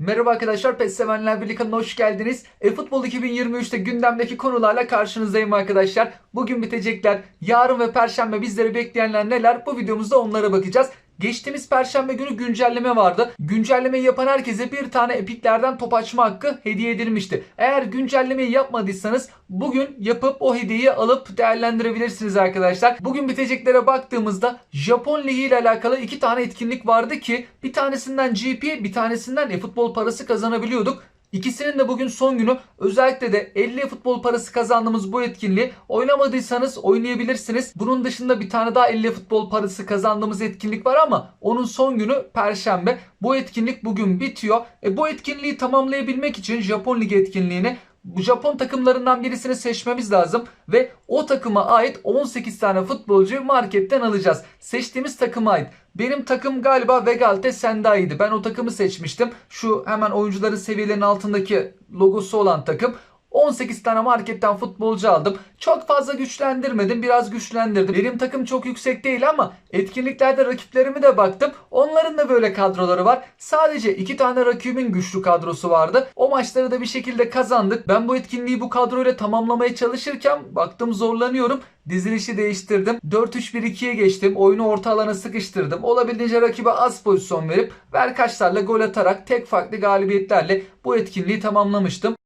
Merhaba arkadaşlar, PES Sevenler Birliği kanalına hoş geldiniz. E-Futbol 2023'te gündemdeki konularla karşınızdayım arkadaşlar. Bugün bitecekler, yarın ve perşembe bizleri bekleyenler neler? Bu videomuzda onlara bakacağız. Geçtiğimiz perşembe günü güncelleme vardı. Güncellemeyi yapan herkese bir tane epiklerden top açma hakkı hediye edilmişti. Eğer güncellemeyi yapmadıysanız bugün yapıp o hediyeyi alıp değerlendirebilirsiniz arkadaşlar. Bugün biteceklere baktığımızda Japon Ligi ile alakalı iki tane etkinlik vardı ki bir tanesinden GP bir tanesinden e-futbol parası kazanabiliyorduk. İkisinin de bugün son günü. Özellikle de 50 futbol parası kazandığımız bu etkinliği oynamadıysanız oynayabilirsiniz. Bunun dışında bir tane daha 50 futbol parası kazandığımız etkinlik var ama onun son günü perşembe. Bu etkinlik bugün bitiyor. E bu etkinliği tamamlayabilmek için Japon Ligi etkinliğini Japon takımlarından birisini seçmemiz lazım ve o takıma ait 18 tane futbolcuyu marketten alacağız. Seçtiğimiz takıma ait. Benim takım galiba Vegalte Sendai'ydi. Ben o takımı seçmiştim. Şu hemen oyuncuların seviyelerinin altındaki logosu olan takım. 18 tane marketten futbolcu aldım. Çok fazla güçlendirmedim. Biraz güçlendirdim. Benim takım çok yüksek değil ama etkinliklerde rakiplerime de baktım. Onların da böyle kadroları var. Sadece 2 tane rakibimin güçlü kadrosu vardı. O maçları da bir şekilde kazandık. Ben bu etkinliği bu kadroyla tamamlamaya çalışırken baktım zorlanıyorum. Dizilişi değiştirdim. 4-3-1-2'ye geçtim. Oyunu orta alana sıkıştırdım. Olabildiğince rakibe az pozisyon verip verkaçlarla gol atarak tek farklı galibiyetlerle bu etkinliği tamamlamıştım.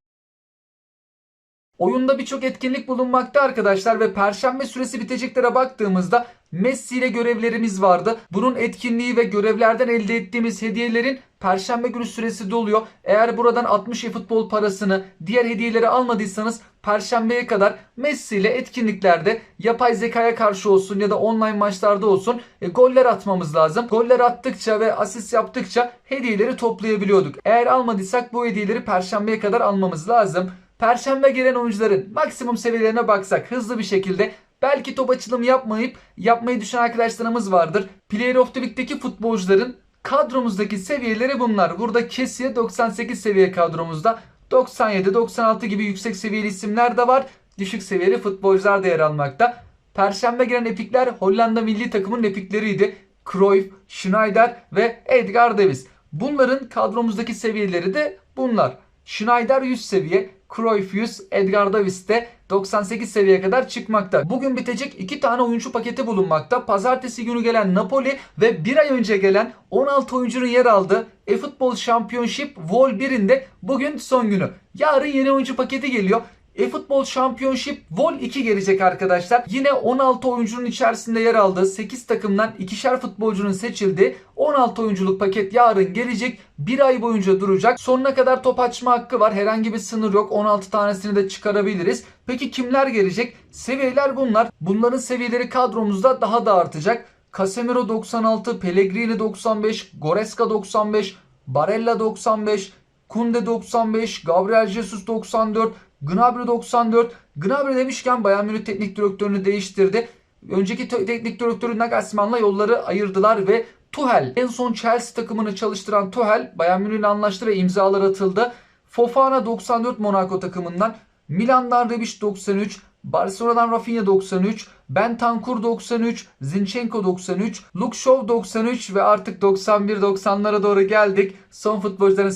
Oyunda birçok etkinlik bulunmakta arkadaşlar ve perşembe süresi biteceklere baktığımızda Messi ile görevlerimiz vardı. Bunun etkinliği ve görevlerden elde ettiğimiz hediyelerin perşembe günü süresi doluyor. Eğer buradan 60 futbol parasını diğer hediyeleri almadıysanız perşembeye kadar Messi ile etkinliklerde yapay zekaya karşı olsun ya da online maçlarda olsun e, goller atmamız lazım. Goller attıkça ve asist yaptıkça hediyeleri toplayabiliyorduk. Eğer almadıysak bu hediyeleri perşembeye kadar almamız lazım. Perşembe gelen oyuncuların maksimum seviyelerine baksak hızlı bir şekilde belki top açılımı yapmayıp yapmayı düşünen arkadaşlarımız vardır. Player of the Week'teki futbolcuların kadromuzdaki seviyeleri bunlar. Burada Kessiye 98 seviye kadromuzda. 97, 96 gibi yüksek seviyeli isimler de var. Düşük seviyeli futbolcular da yer almakta. Perşembe gelen epikler Hollanda milli takımının epikleriydi. Cruyff, Schneider ve Edgar Davis. Bunların kadromuzdaki seviyeleri de bunlar. Schneider 100 seviye, Cruyff 100, Edgar Davis de 98 seviyeye kadar çıkmakta. Bugün bitecek iki tane oyuncu paketi bulunmakta. Pazartesi günü gelen Napoli ve bir ay önce gelen 16 oyuncunun yer aldığı eFootball Championship Vol 1'inde bugün son günü. Yarın yeni oyuncu paketi geliyor. eFootball Championship Vol 2 gelecek arkadaşlar. Yine 16 oyuncunun içerisinde yer aldığı 8 takımdan ikişer futbolcunun seçildiği 16 oyunculuk paket yarın gelecek. Bir ay boyunca duracak. Sonuna kadar top açma hakkı var. Herhangi bir sınır yok. 16 tanesini de çıkarabiliriz. Peki kimler gelecek? Seviyeler bunlar. Bunların seviyeleri kadromuzda daha da artacak. Casemiro 96, Pellegrini 95, Goreska 95, Barella 95, Kunde 95, Gabriel Jesus 94, Gnabry 94. Gnabry demişken Bayern Münih teknik direktörünü değiştirdi. Önceki te- teknik direktörü Nagelsmann'la yolları ayırdılar ve Tuchel en son Chelsea takımını çalıştıran Tuchel Bayern Münih'le anlaştı ve imzalar atıldı. Fofana 94 Monaco takımından, Milan'dan Rebic 93, Barcelona'dan Rafinha 93, Bentancur 93, Zinchenko 93, Luke Shaw 93 ve artık 91-90'lara doğru geldik. Son futbolcuların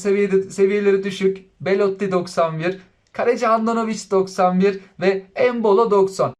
seviyeleri düşük. Belotti 91, Kaleci Handanovic 91 ve Embolo 90.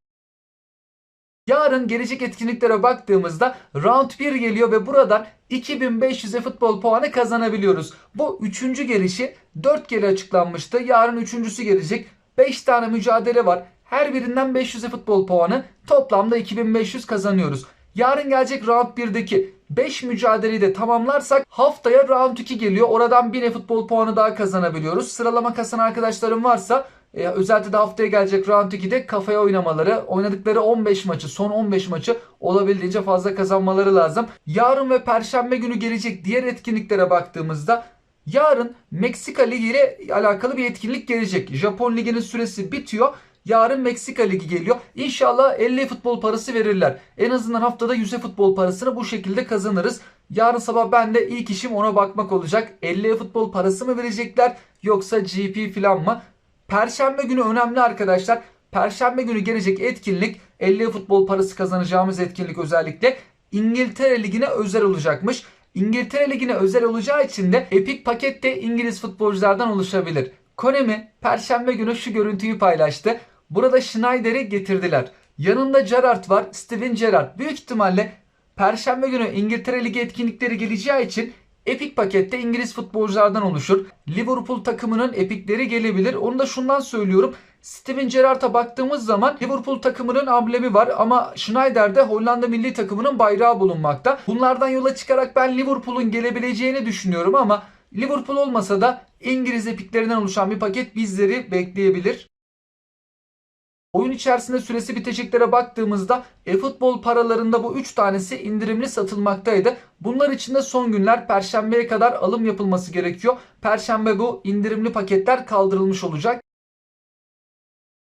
Yarın gelecek etkinliklere baktığımızda round 1 geliyor ve buradan 2500'e futbol puanı kazanabiliyoruz. Bu üçüncü gelişi 4 kere açıklanmıştı. Yarın üçüncüsü gelecek. 5 tane mücadele var. Her birinden 500'e futbol puanı toplamda 2500 kazanıyoruz. Yarın gelecek round 1'deki 5 mücadeleyi de tamamlarsak haftaya round 2 geliyor. Oradan 1000 futbol puanı daha kazanabiliyoruz. Sıralama kasan arkadaşlarım varsa e, özellikle de haftaya gelecek round 2'de kafaya oynamaları, oynadıkları 15 maçı, son 15 maçı olabildiğince fazla kazanmaları lazım. Yarın ve perşembe günü gelecek diğer etkinliklere baktığımızda yarın Meksika Ligi ile alakalı bir etkinlik gelecek. Japon Ligi'nin süresi bitiyor. Yarın Meksika Ligi geliyor. İnşallah 50 futbol parası verirler. En azından haftada 100'e futbol parasını bu şekilde kazanırız. Yarın sabah ben de ilk işim ona bakmak olacak. 50 futbol parası mı verecekler yoksa GP falan mı? Perşembe günü önemli arkadaşlar. Perşembe günü gelecek etkinlik 50 futbol parası kazanacağımız etkinlik özellikle İngiltere Ligi'ne özel olacakmış. İngiltere Ligi'ne özel olacağı için de Epic paket İngiliz futbolculardan oluşabilir. Konemi Perşembe günü şu görüntüyü paylaştı. Burada Schneider'i getirdiler. Yanında Gerrard var. Steven Gerrard. Büyük ihtimalle Perşembe günü İngiltere Ligi etkinlikleri geleceği için Epic pakette İngiliz futbolculardan oluşur. Liverpool takımının epikleri gelebilir. Onu da şundan söylüyorum. Steven Gerrard'a baktığımız zaman Liverpool takımının amblemi var ama Schneider'de Hollanda milli takımının bayrağı bulunmakta. Bunlardan yola çıkarak ben Liverpool'un gelebileceğini düşünüyorum ama Liverpool olmasa da İngiliz epiklerinden oluşan bir paket bizleri bekleyebilir. Oyun içerisinde süresi biteceklere baktığımızda e-futbol paralarında bu 3 tanesi indirimli satılmaktaydı. Bunlar için de son günler perşembeye kadar alım yapılması gerekiyor. Perşembe bu indirimli paketler kaldırılmış olacak.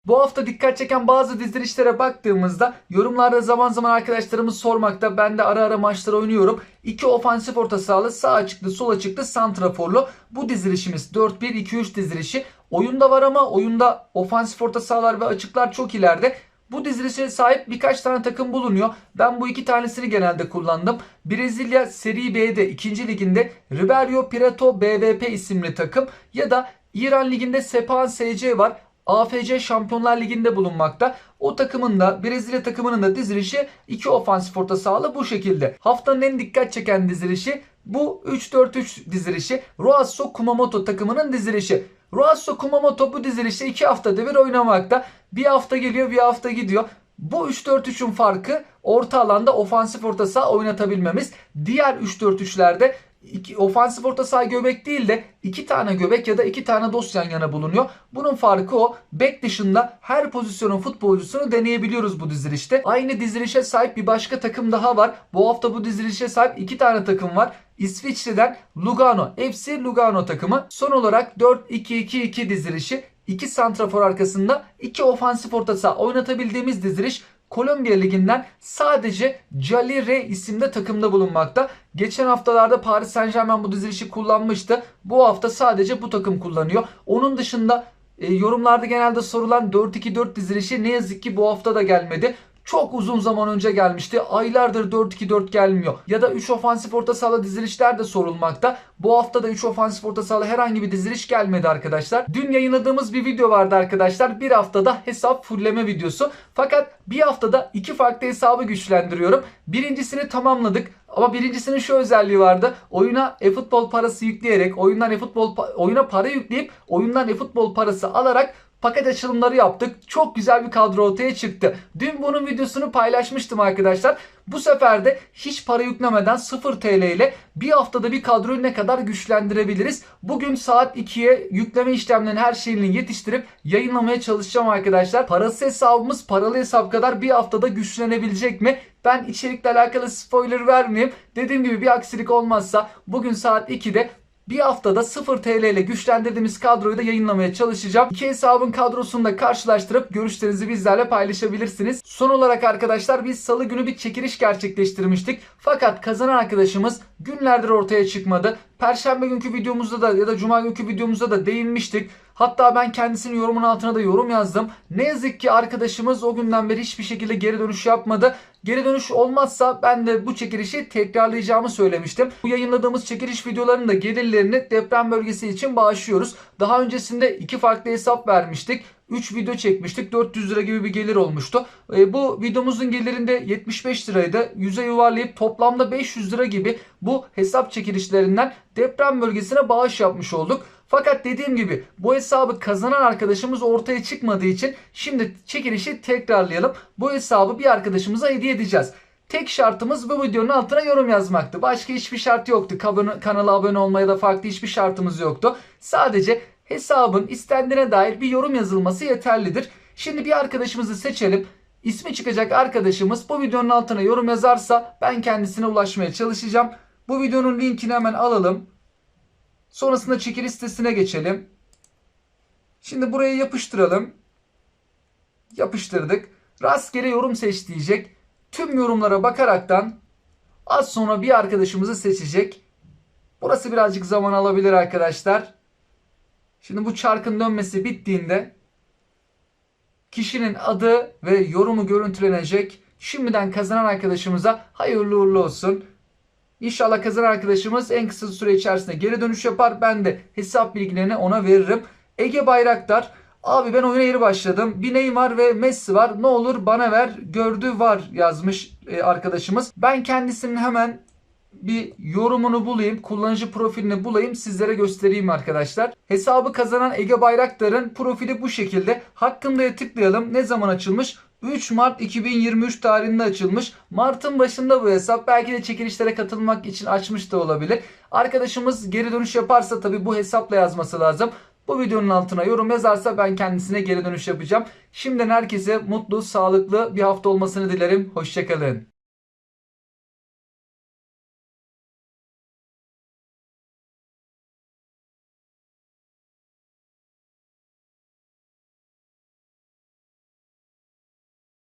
Bu hafta dikkat çeken bazı dizilişlere baktığımızda yorumlarda zaman zaman arkadaşlarımız sormakta. Ben de ara ara maçlar oynuyorum. İki ofansif orta sahalı sağ açıklı sol açıklı santraforlu. Bu dizilişimiz 4-1-2-3 dizilişi. Oyunda var ama oyunda ofansif orta sahalar ve açıklar çok ileride. Bu dizilişe sahip birkaç tane takım bulunuyor. Ben bu iki tanesini genelde kullandım. Brezilya Serie B'de 2. liginde Ribeirão Preto BVP isimli takım ya da İran liginde Sepan SC var. AFC Şampiyonlar Ligi'nde bulunmakta. O takımın da Brezilya takımının da dizilişi iki ofansif orta sahalı bu şekilde. Haftanın en dikkat çeken dizilişi bu 3-4-3 dizilişi. Roasso Kumamoto takımının dizilişi. Roasso Kumamoto bu dizilişte 2 haftada bir oynamakta. Bir hafta geliyor bir hafta gidiyor. Bu 3-4-3'ün farkı orta alanda ofansif orta saha oynatabilmemiz. Diğer 3-4-3'lerde iki, ofansif orta saha göbek değil de iki tane göbek ya da iki tane dos yan yana bulunuyor. Bunun farkı o. Bek dışında her pozisyonun futbolcusunu deneyebiliyoruz bu dizilişte. Aynı dizilişe sahip bir başka takım daha var. Bu hafta bu dizilişe sahip iki tane takım var. İsviçre'den Lugano, FC Lugano takımı. Son olarak 4-2-2-2 dizilişi. İki santrafor arkasında iki ofansif orta saha oynatabildiğimiz diziliş Kolombiya Ligi'nden sadece Calire isimde takımda bulunmakta. Geçen haftalarda Paris Saint Germain bu dizilişi kullanmıştı. Bu hafta sadece bu takım kullanıyor. Onun dışında e, yorumlarda genelde sorulan 4-2-4 dizilişi ne yazık ki bu hafta da gelmedi. Çok uzun zaman önce gelmişti. Aylardır 4-2-4 gelmiyor. Ya da 3 ofansif orta sahalı dizilişler de sorulmakta. Bu hafta da 3 ofansif orta sahalı herhangi bir diziliş gelmedi arkadaşlar. Dün yayınladığımız bir video vardı arkadaşlar. Bir haftada hesap fullleme videosu. Fakat bir haftada iki farklı hesabı güçlendiriyorum. Birincisini tamamladık. Ama birincisinin şu özelliği vardı. Oyuna e-futbol parası yükleyerek, oyundan e-futbol oyuna para yükleyip oyundan e-futbol parası alarak paket açılımları yaptık. Çok güzel bir kadro ortaya çıktı. Dün bunun videosunu paylaşmıştım arkadaşlar. Bu sefer de hiç para yüklemeden 0 TL ile bir haftada bir kadroyu ne kadar güçlendirebiliriz? Bugün saat 2'ye yükleme işlemlerinin her şeyini yetiştirip yayınlamaya çalışacağım arkadaşlar. Parası hesabımız paralı hesap kadar bir haftada güçlenebilecek mi? Ben içerikle alakalı spoiler vermeyeyim. Dediğim gibi bir aksilik olmazsa bugün saat 2'de bir haftada 0 TL ile güçlendirdiğimiz kadroyu da yayınlamaya çalışacağım. İki hesabın kadrosunu da karşılaştırıp görüşlerinizi bizlerle paylaşabilirsiniz. Son olarak arkadaşlar biz salı günü bir çekiliş gerçekleştirmiştik. Fakat kazanan arkadaşımız günlerdir ortaya çıkmadı. Perşembe günkü videomuzda da ya da cuma günkü videomuzda da değinmiştik. Hatta ben kendisinin yorumun altına da yorum yazdım. Ne yazık ki arkadaşımız o günden beri hiçbir şekilde geri dönüş yapmadı. Geri dönüş olmazsa ben de bu çekilişi tekrarlayacağımı söylemiştim. Bu yayınladığımız çekiliş videolarının da gelirlerini deprem bölgesi için bağışlıyoruz. Daha öncesinde iki farklı hesap vermiştik. 3 video çekmiştik. 400 lira gibi bir gelir olmuştu. E, bu videomuzun gelirinde 75 liraydı. Yüze yuvarlayıp toplamda 500 lira gibi bu hesap çekilişlerinden deprem bölgesine bağış yapmış olduk. Fakat dediğim gibi bu hesabı kazanan arkadaşımız ortaya çıkmadığı için şimdi çekilişi tekrarlayalım. Bu hesabı bir arkadaşımıza hediye edeceğiz. Tek şartımız bu videonun altına yorum yazmaktı. Başka hiçbir şart yoktu. Kanala abone olmaya da farklı hiçbir şartımız yoktu. Sadece hesabın istendiğine dair bir yorum yazılması yeterlidir. Şimdi bir arkadaşımızı seçelim. İsmi çıkacak arkadaşımız bu videonun altına yorum yazarsa ben kendisine ulaşmaya çalışacağım. Bu videonun linkini hemen alalım. Sonrasında çekiliş sitesine geçelim. Şimdi buraya yapıştıralım. Yapıştırdık. Rastgele yorum seç diyecek. Tüm yorumlara bakaraktan az sonra bir arkadaşımızı seçecek. Burası birazcık zaman alabilir arkadaşlar. Şimdi bu çarkın dönmesi bittiğinde kişinin adı ve yorumu görüntülenecek. Şimdiden kazanan arkadaşımıza hayırlı uğurlu olsun. İnşallah kazanan arkadaşımız en kısa süre içerisinde geri dönüş yapar. Ben de hesap bilgilerini ona veririm. Ege Bayraktar Abi ben oyuna yeni başladım. Bir Neymar ve Messi var. Ne olur bana ver. Gördü var yazmış e, arkadaşımız. Ben kendisinin hemen bir yorumunu bulayım. Kullanıcı profilini bulayım. Sizlere göstereyim arkadaşlar. Hesabı kazanan Ege Bayraktar'ın profili bu şekilde. Hakkında'ya tıklayalım. Ne zaman açılmış? 3 Mart 2023 tarihinde açılmış. Mart'ın başında bu hesap. Belki de çekilişlere katılmak için açmış da olabilir. Arkadaşımız geri dönüş yaparsa tabi bu hesapla yazması lazım. Bu videonun altına yorum yazarsa ben kendisine geri dönüş yapacağım. Şimdiden herkese mutlu, sağlıklı bir hafta olmasını dilerim. Hoşçakalın.